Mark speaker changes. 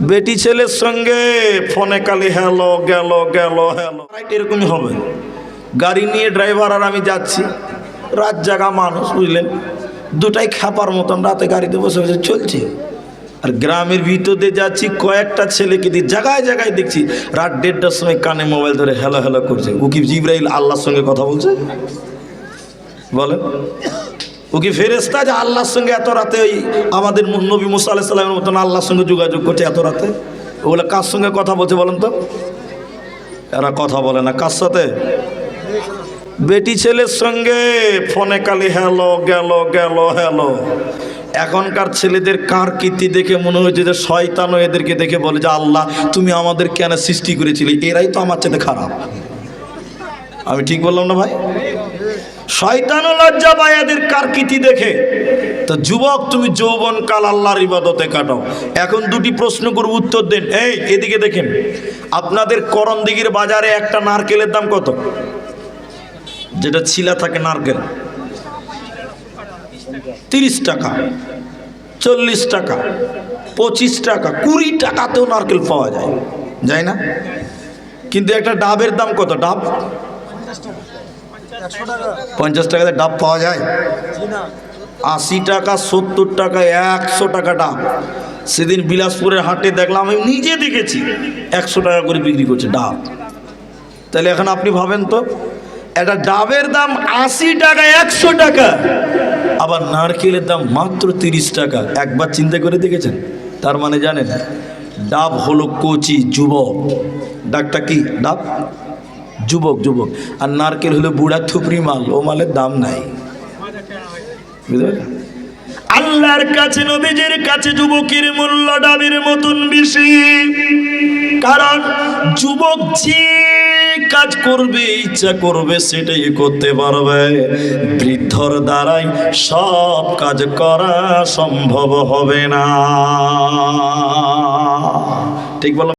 Speaker 1: বেটি ছেলের সঙ্গে ফোনে কালি হ্যালো, গেল গেল, হ্যালো। এরকমই হবে। গাড়ি নিয়ে ড্রাইভার আর আমি যাচ্ছি। রাত জাগা মানুষ, বুঝলেন? দুটাই খ্যাপার মতন রাতে গাড়িতে বসে বসে চলছে। আর গ্রামের ভিতর দিয়ে যাচ্ছি, কয়েকটা ছেলেকে দিয়ে জায়গায় জায়গায় দেখছি। রাত দেড়টার সময় কানে মোবাইল ধরে হ্যালো হ্যালো করছে। কি জিব্রাইল আল্লাহর সঙ্গে কথা বলছে? বলেন। ও কি ফেরেস্তা যে আল্লাহর সঙ্গে এত রাতে ওই আমাদের নবী মুসা আলাহ সাল্লামের মতন আল্লাহর সঙ্গে যোগাযোগ করছে এত রাতে? ওগুলো কার সঙ্গে কথা বলছে বলেন তো? এরা কথা বলে না। কার সাথে? বেটি ছেলের সঙ্গে। ফোনে কালি হ্যালো, গেল গেল, হ্যালো। এখনকার ছেলেদের কার কীর্তি দেখে মনে হয়েছে যে শয়তানও এদেরকে দেখে বলে যে, আল্লাহ, তুমি আমাদের কেন সৃষ্টি করেছিলে? এরাই তো আমার চেয়ে খারাপ। আমি ঠিক বললাম না ভাই? শয়তানও লজ্জা পায় এদের কারকিতি দেখে। তো যুবক, তুমি যৌবন কাল আল্লাহর ইবাদতে কাটাও। এখন দুটি প্রশ্ন করব, উত্তর দেন। এই, এদিকে দেখেন। আপনাদের করণদিঘির বাজারে একটা নারকেলের দাম কত? যেটা ছিলা থাকে নারকেল। তিরিশ টাকা, চল্লিশ টাকা, পঁচিশ টাকা, কুড়ি টাকাতেও নারকেল পাওয়া যায়। যায় না? কিন্তু একটা ডাবের দাম কত? ডাব? পঞ্চাশ টাকাতে ডাব পাওয়া যায়? আশি টাকা সত্তর টাকা একশো টাকা ডাব। সেদিন বিলাসপুরের হাটে দেখলাম আমি নিজে দেখেছি একশো টাকা করে বিক্রি করছে ডাব। তাহলে এখন আপনি ভাবেন তো একটা ডাবের দাম আশি টাকা একশো টাকা আবার নারকেলের দাম মাত্র তিরিশ টাকা। একবার চিন্তা করে দেখেছেন? তার মানে জানেন ডাব হলো কচি যুবক। ডাকটা কি? ডাব? যুবক যুবক। আর নারকেল হলো বুড়া থুপড়ি মাল, ও মালের দাম নাই? আল্লাহর কাছে, নবীজের কাছে যুবকের মূল্য ডাবের মতন বেশি। কারণ যুবক যে কাজ করবে, ইচ্ছা করবে, সেটাই করতে পারবে। বৃদ্ধর দ্বারাই সব কাজ করা সম্ভব হবে না। ঠিক বলো